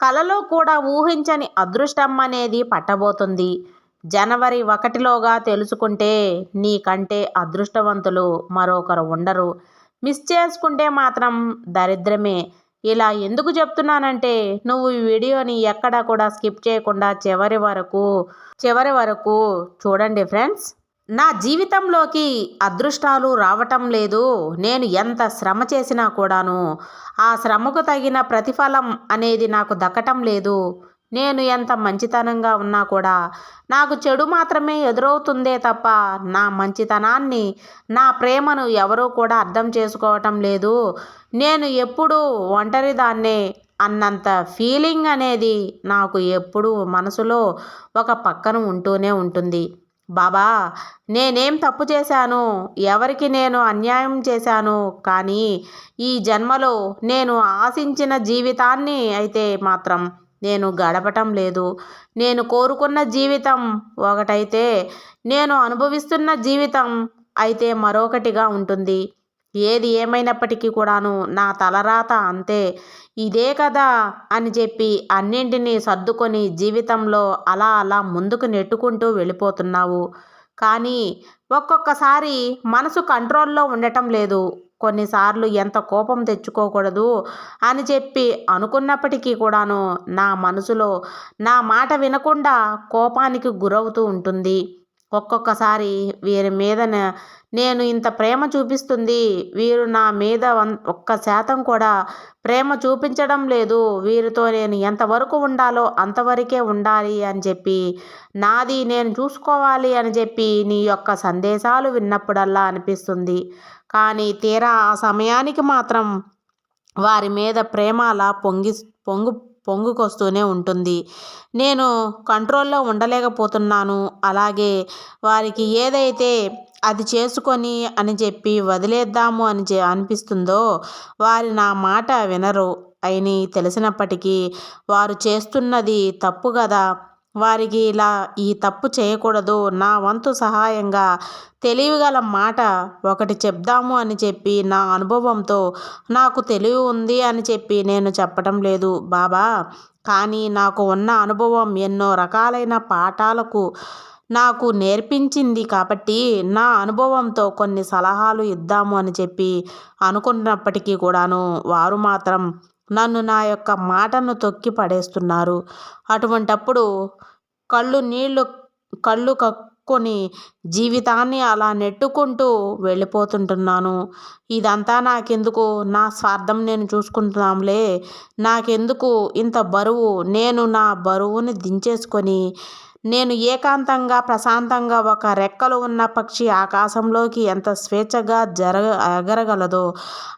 కలలో కూడా ఊహించని అదృష్టం అనేది పట్టబోతుంది. జనవరి ఒకటిలోగా తెలుసుకుంటే నీకంటే అదృష్టవంతులు మరొకరు ఉండరు. మిస్ చేసుకుంటే మాత్రం దరిద్రమే. ఇలా ఎందుకు చెప్తున్నానంటే నువ్వు ఈ వీడియోని ఎక్కడ కూడా స్కిప్ చేయకుండా చివరి వరకు చివరి వరకు చూడండి ఫ్రెండ్స్. నా జీవితంలోకి అదృష్టాలు రావటం లేదు. నేను ఎంత శ్రమ చేసినా కూడాను ఆ శ్రమకు తగిన ప్రతిఫలం అనేది నాకు దక్కటం లేదు. నేను ఎంత మంచితనంగా ఉన్నా కూడా నాకు చెడు మాత్రమే ఎదురవుతుందే తప్ప నా మంచితనాన్ని నా ప్రేమను ఎవరూ కూడా అర్థం చేసుకోవటం లేదు. నేను ఎప్పుడూ ఒంటరిదాన్నే అన్నంత ఫీలింగ్ అనేది నాకు ఎప్పుడూ మనసులో ఒక పక్కన ఉంటూనే ఉంటుంది. బాబా నేనేం తప్పు చేశాను? ఎవరికి నేను అన్యాయం చేశాను? కానీ ఈ జన్మలో నేను ఆశించిన జీవితాన్ని అయితే మాత్రం నేను గడపటం లేదు. నేను కోరుకున్న జీవితం ఒకటైతే నేను అనుభవిస్తున్న జీవితం అయితే మరొకటిగా ఉంటుంది. ఏది ఏమైనప్పటికీ కూడాను నా తలరాత అంతే. ఇదే కదా అని చెప్పి అన్నింటినీ సర్దుకొని జీవితంలో అలా అలా ముందుకు నెట్టుకుంటూ వెళ్ళిపోతున్నావు. కానీ ఒక్కొక్కసారి మనసు కంట్రోల్లో ఉండటం లేదు. కొన్నిసార్లు ఎంత కోపం తెచ్చుకోకూడదు అని చెప్పి అనుకున్నప్పటికీ కూడాను నా మనసులో నా మాట వినకుండా కోపానికి గురవుతూ ఉంటుంది. ఒక్కొక్కసారి వీరి మీద నేను ఇంత ప్రేమ చూపిస్తుంది. వీరు నా మీద ఒక్క శాతం కూడా ప్రేమ చూపించడం లేదు. వీరితో నేను ఎంతవరకు ఉండాలో అంతవరకే ఉండాలి అని చెప్పి నాది నేను చూసుకోవాలి అని చెప్పి నీ యొక్క సందేశాలు విన్నప్పుడల్లా అనిపిస్తుంది. కానీ తీరా ఆ సమయానికి మాత్రం వారి మీద ప్రేమ అలా పొంగి పొంగు పొంగుకొస్తూనే ఉంటుంది. నేను కంట్రోల్లో ఉండలేకపోతున్నాను. అలాగే వారికి ఏదైతే అది చేసుకొని అని చెప్పి వదిలేద్దాము అని అనిపిస్తుందో వారి నా మాట వినరు. అయిని తెలిసినప్పటికీ వారు చేస్తున్నది తప్పు కదా వారికి ఇలా ఈ తప్పు చేయకూడదు నా వంతు సహాయంగా తెలివిగల మాట ఒకటి చెప్దాము అని చెప్పి నా అనుభవంతో నాకు తెలివి ఉంది అని చెప్పి నేను చెప్పటం లేదు బాబా. కానీ నాకు ఉన్న అనుభవం ఎన్నో రకాలైన పాఠాలకు నాకు నేర్పించింది కాబట్టి నా అనుభవంతో కొన్ని సలహాలు ఇద్దాము అని చెప్పి అనుకున్నప్పటికీ కూడాను వారు మాత్రం నన్ను నా యొక్క మాటను తొక్కి పడేస్తున్నారు. అటువంటప్పుడు కళ్ళు నీళ్ళు కళ్ళు కక్కుని జీవితాన్ని అలా నెట్టుకుంటూ వెళ్ళిపోతుంటున్నాను. ఇదంతా నాకెందుకు? నా స్వార్థం నేను చూసుకుంటున్నాంలే. నాకెందుకు ఇంత బరువు? నేను నా బరువుని దించేసుకొని నేను ఏకాంతంగా ప్రశాంతంగా ఒక రెక్కలు ఉన్న పక్షి ఆకాశంలోకి ఎంత స్వేచ్ఛగా జరగ ఎగరగలదో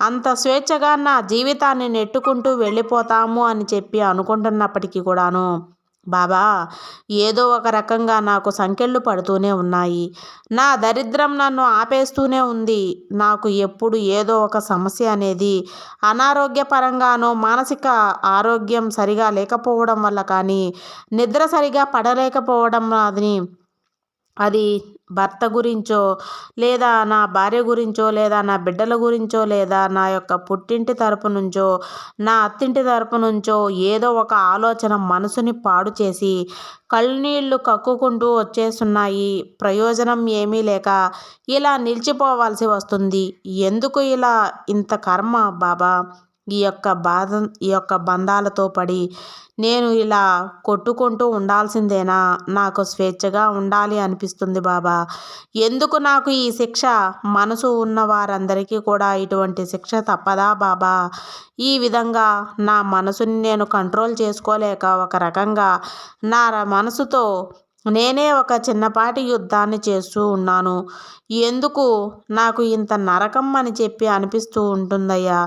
అంత స్వేచ్ఛగా నా జీవితాన్ని నెట్టుకుంటూ వెళ్ళిపోతాము అని చెప్పి అనుకుంటున్నప్పటికీ కూడాను. బాబా ఏదో ఒక రకంగా నాకు సంకెళ్ళు పడుతూనే ఉన్నాయి. నా దరిద్రం నన్ను ఆపేస్తూనే ఉంది. నాకు ఎప్పుడు ఏదో ఒక సమస్య అనేది అనారోగ్యపరంగానో మానసిక ఆరోగ్యం సరిగా లేకపోవడం వల్ల కానీ నిద్ర సరిగా పడలేకపోవడం అది అది భర్త గురించో లేదా నా భార్య గురించో లేదా నా బిడ్డల గురించో లేదా నా యొక్క పుట్టింటి తరపు నుంచో నా అత్తింటి తరపు నుంచో ఏదో ఒక ఆలోచన మనసుని పాడు చేసి కళ్ళనీళ్ళు కక్కుకుంటూ వచ్చేస్తున్నాయి. ప్రయోజనం ఏమీ లేక ఇలా నిలిచిపోవాల్సి వస్తుంది. ఎందుకు ఇలా ఇంత కర్మ బాబా? ఈ యొక్క బాధ ఈ యొక్క బంధాలతో పడి నేను ఇలా కొట్టుకుంటూ ఉండాల్సిందేనా? నాకు స్వేచ్ఛగా ఉండాలి అనిపిస్తుంది బాబా. ఎందుకు నాకు ఈ శిక్ష? మనసు ఉన్న వారందరికీ కూడా ఇటువంటి శిక్ష తప్పదా బాబా? ఈ విధంగా నా మనసుని నేను కంట్రోల్ చేసుకోలేక ఒక రకంగా నా మనసుతో నేనే ఒక చిన్నపాటి యుద్ధాన్ని చేస్తూ ఉన్నాను. ఎందుకు? నాకు ఇంత నరకం అని చెప్పి అనిపిస్తూ ఉంటుందయ్యా.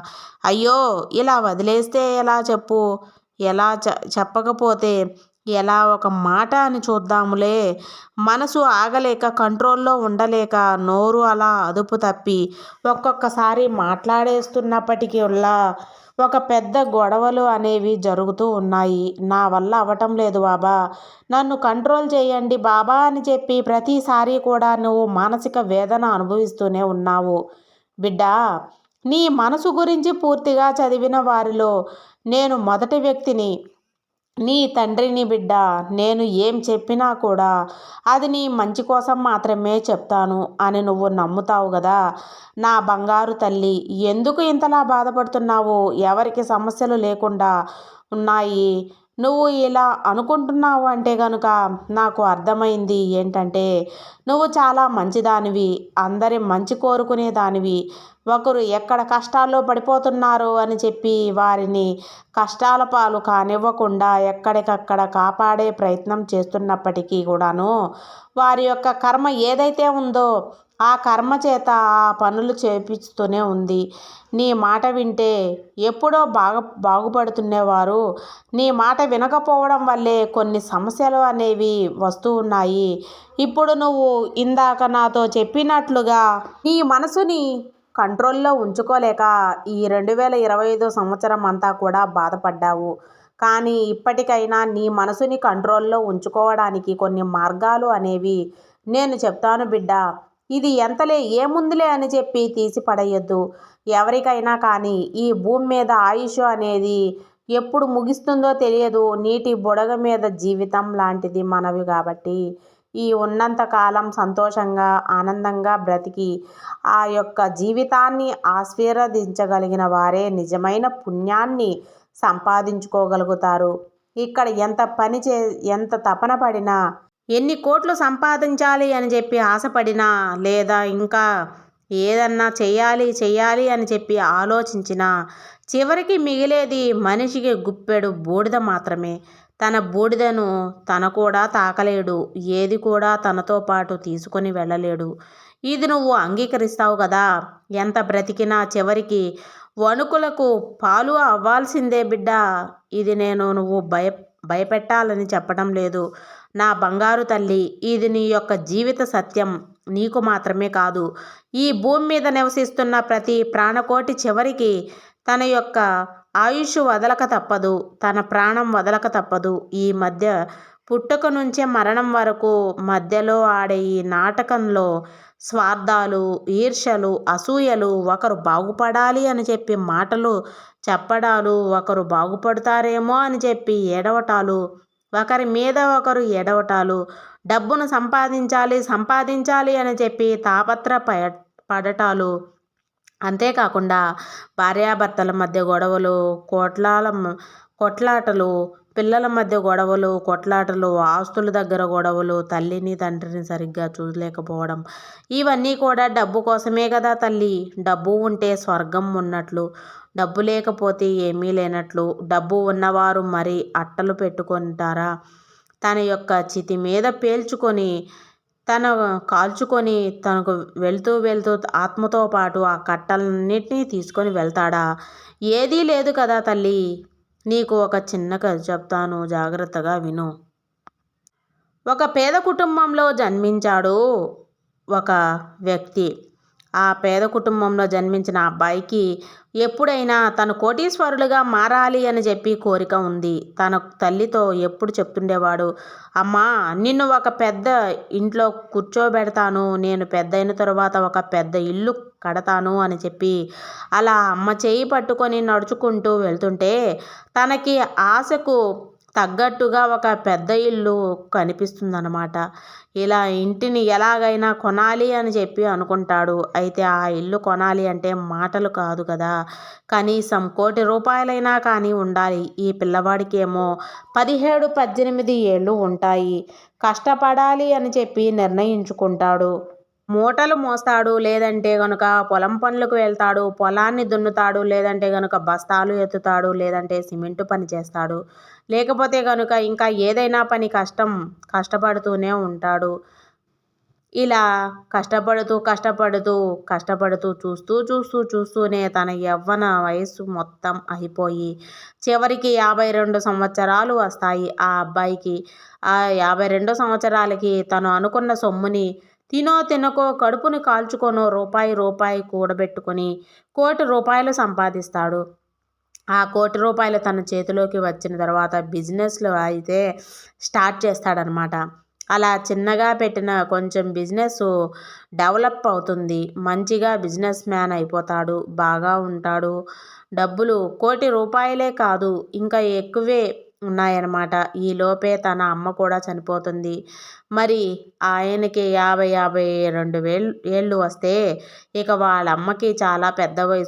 అయ్యో ఇలా వదిలేస్తే ఎలా చెప్పు? ఎలా చ చెప్పకపోతే ఎలా ఒక మాట అని చూద్దాములే. మనసు ఆగలేక కంట్రోల్లో ఉండలేక నోరు అలా అదుపు తప్పి ఒక్కొక్కసారి మాట్లాడేస్తున్నప్పటికీ ఒక పెద్ద గొడవలు అనేవి జరుగుతూ ఉన్నాయి. నా వల్ల అవటం లేదు బాబా. నన్ను కంట్రోల్ చేయండి బాబా అని చెప్పి ప్రతిసారి కూడా నువ్వు మానసిక వేదన అనుభవిస్తూనే ఉన్నావు. బిడ్డా నీ మనసు గురించి పూర్తిగా చదివిన వారిలో నేను మొదటి వ్యక్తిని. నీ తండ్రిని బిడ్డ నేను ఏం చెప్పినా కూడా అది నీ మంచి కోసం మాత్రమే చెప్తాను అని నువ్వు నమ్ముతావు కదా నా బంగారు తల్లి ఎందుకు ఇంతలా బాధపడుతున్నావు? ఎవరికి సమస్యలు లేకుండా ఉన్నాయి? నువ్వు ఇలా అనుకుంటున్నావు అంటే కనుక నాకు అర్థమైంది. ఏంటంటే నువ్వు చాలా మంచిదానివి అందరి మంచి కోరుకునే దానివి ఒకరు ఎక్కడ కష్టాల్లో పడిపోతున్నారు అని చెప్పి వారిని కష్టాల పాలు కానివ్వకుండా ఎక్కడికక్కడ కాపాడే ప్రయత్నం చేస్తున్నప్పటికీ కూడాను వారి యొక్క కర్మ ఏదైతే ఉందో ఆ కర్మ చేత ఆ పనులు చేపిస్తూనే ఉంది. నీ మాట వింటే ఎప్పుడో బాగా బాగుపడుతున్నవారు. నీ మాట వినకపోవడం వల్లే కొన్ని సమస్యలు అనేవి వస్తూ ఉన్నాయి. ఇప్పుడు నువ్వు ఇందాక నాతో చెప్పినట్లుగా నీ మనసుని కంట్రోల్లో ఉంచుకోలేక ఈ రెండు వేల ఇరవై ఐదో సంవత్సరం అంతా కూడా బాధపడ్డావు. కానీ ఇప్పటికైనా నీ మనసుని కంట్రోల్లో ఉంచుకోవడానికి కొన్ని మార్గాలు అనేవి నేను చెప్తాను బిడ్డ. ఇది ఎంతలే ఏముందిలే అని చెప్పి తీసి పడేయద్దు. ఎవరికైనా కానీ ఈ భూమి మీద ఆయుష్ అనేది ఎప్పుడు ముగిస్తుందో తెలియదు. నీటి బుడగ మీద జీవితం లాంటిది మనవి కాబట్టి. ఈ ఉన్నంత కాలం సంతోషంగా ఆనందంగా బ్రతికి ఆ యొక్క జీవితాన్ని ఆశీర్వదించగలిగిన వారే నిజమైన పుణ్యాన్ని సంపాదించుకోగలుగుతారు. ఇక్కడ ఎంత పని చే ఎంత తపన పడినా ఎన్ని కోట్లు సంపాదించాలి అని చెప్పి ఆశపడినా లేదా ఇంకా ఏదన్నా చేయాలి చేయాలి అని చెప్పి ఆలోచించినా చివరికి మిగిలేది మనిషికి గుప్పెడు బూడిద మాత్రమే. తన బూడిదను తన కూడా తాకలేడు ఏది కూడా తనతో పాటు తీసుకొని వెళ్ళలేడు. ఇది నువ్వు అంగీకరిస్తావు కదా ఎంత బ్రతికినా చివరికి వణుకులకు పాలు అవ్వాల్సిందే బిడ్డ. ఇది నేను నువ్వు భయ భయపెట్టాలని చెప్పడం లేదు. నా బంగారు తల్లి ఇది నీ యొక్క జీవిత సత్యం. నీకు మాత్రమే కాదు ఈ భూమి మీద నివసిస్తున్న ప్రతి ప్రాణకోటి చివరికి తన యొక్క ఆయుష్ వదలక తప్పదు తన ప్రాణం వదలక తప్పదు. ఈ మధ్య పుట్టుక నుంచే మరణం వరకు మధ్యలో ఆడే ఈ నాటకంలో స్వార్థాలు ఈర్షలు అసూయలు ఒకరు బాగుపడాలి అని చెప్పి మాటలు చెప్పడాలు ఒకరు బాగుపడతారేమో అని చెప్పి ఏడవటాలు ఒకరి మీద ఒకరు ఎడవటాలు డబ్బును సంపాదించాలి సంపాదించాలి అని చెప్పి తాపత్ర పడటాలు. అంతేకాకుండా భార్యాభర్తల మధ్య గొడవలు కొట్లాల కొట్లాటలు పిల్లల మధ్య గొడవలు కొట్లాటలు ఆస్తుల దగ్గర గొడవలు తల్లిని తండ్రిని సరిగ్గా చూడలేకపోవడం. ఇవన్నీ కూడా డబ్బు కోసమే కదా తల్లి. డబ్బు ఉంటే స్వర్గం ఉన్నట్లు. డబ్బు లేకపోతే ఏమీ లేనట్లు డబ్బు ఉన్నవారు మరి అట్టలు పెట్టుకుంటారా? తన యొక్క చితి మీద పేల్చుకొని తన కాల్చుకొని తనకు వెళ్తూ వెళ్తూ ఆత్మతో పాటు ఆ కట్టలన్నిటినీ తీసుకొని వెళ్తాడా? ఏదీ లేదు కదా తల్లి. నీకు ఒక చిన్న కథ చెప్తాను జాగ్రత్తగా విను. ఒక పేద కుటుంబంలో జన్మించాడు ఒక వ్యక్తి. ఆ పేద కుటుంబంలో జన్మించిన అబ్బాయికి ఎప్పుడైనా తను కోటీశ్వరులుగా మారాలి అని చెప్పి కోరిక ఉంది. తన తల్లితో ఎప్పుడు చెప్తుండేవాడు అమ్మా నిన్ను ఒక పెద్ద ఇంట్లో కూర్చోబెడతాను నేను పెద్ద అయిన తర్వాత ఒక పెద్ద ఇల్లు కడతాను అని చెప్పి అలా అమ్మ చేయి పట్టుకొని నడుచుకుంటూ వెళ్తుంటే తనకి ఆశకు తగ్గట్టుగా ఒక పెద్ద ఇల్లు కనిపిస్తుందన్నమాట. ఇలా ఇంటిని ఎలాగైనా కొనాలి అని చెప్పి అనుకుంటాడు. అయితే ఆ ఇల్లు కొనాలి అంటే మాటలు కాదు కదా. కనీసం కోటి రూపాయలైనా కానీ ఉండాలి. ఈ పిల్లవాడికి ఏమో పదిహేడు పద్దెనిమిది ఏళ్ళు ఉంటాయి. కష్టపడాలి అని చెప్పి నిర్ణయించుకుంటాడు. మూటలు మోస్తాడు లేదంటే కనుక పొలం పనులకు వెళ్తాడు పొలాన్ని దున్నుతాడు లేదంటే కనుక బస్తాలు ఎత్తుతాడు లేదంటే సిమెంటు పని చేస్తాడు. లేకపోతే కనుక ఇంకా ఏదైనా పని కష్టం కష్టపడుతూనే ఉంటాడు. ఇలా కష్టపడుతూ కష్టపడుతూ కష్టపడుతూ చూస్తూ చూస్తూ చూస్తూనే తన యవ్వన వయస్సు మొత్తం అయిపోయి చివరికి యాభై రెండు సంవత్సరాలు వస్తాయి. ఆ అబ్బాయికి ఆ యాభై రెండు సంవత్సరాలకి తను అనుకున్న సొమ్ముని తినో తినకో కడుపుని కాల్చుకొనో రూపాయి రూపాయి కూడబెట్టుకొని కోటి రూపాయలు సంపాదిస్తాడు. ఆ కోటి రూపాయలు తన చేతిలోకి వచ్చిన తర్వాత బిజినెస్లో అయితే స్టార్ట్ చేస్తాడనమాట. అలా చిన్నగా పెట్టిన కొంచెం బిజినెస్ డెవలప్ అవుతుంది. మంచిగా బిజినెస్ మ్యాన్ అయిపోతాడు. బాగా ఉంటాడు. డబ్బులు కోటి రూపాయలే కాదు ఇంకా ఎక్కువే ఉన్నాయన్నమాట. ఈలోపే తన అమ్మ కూడా చనిపోతుంది. మరి ఆయనకి యాభై యాభై రెండు వేలు ఏళ్ళు వస్తే ఇక వాళ్ళ అమ్మకి చాలా పెద్ద వయసు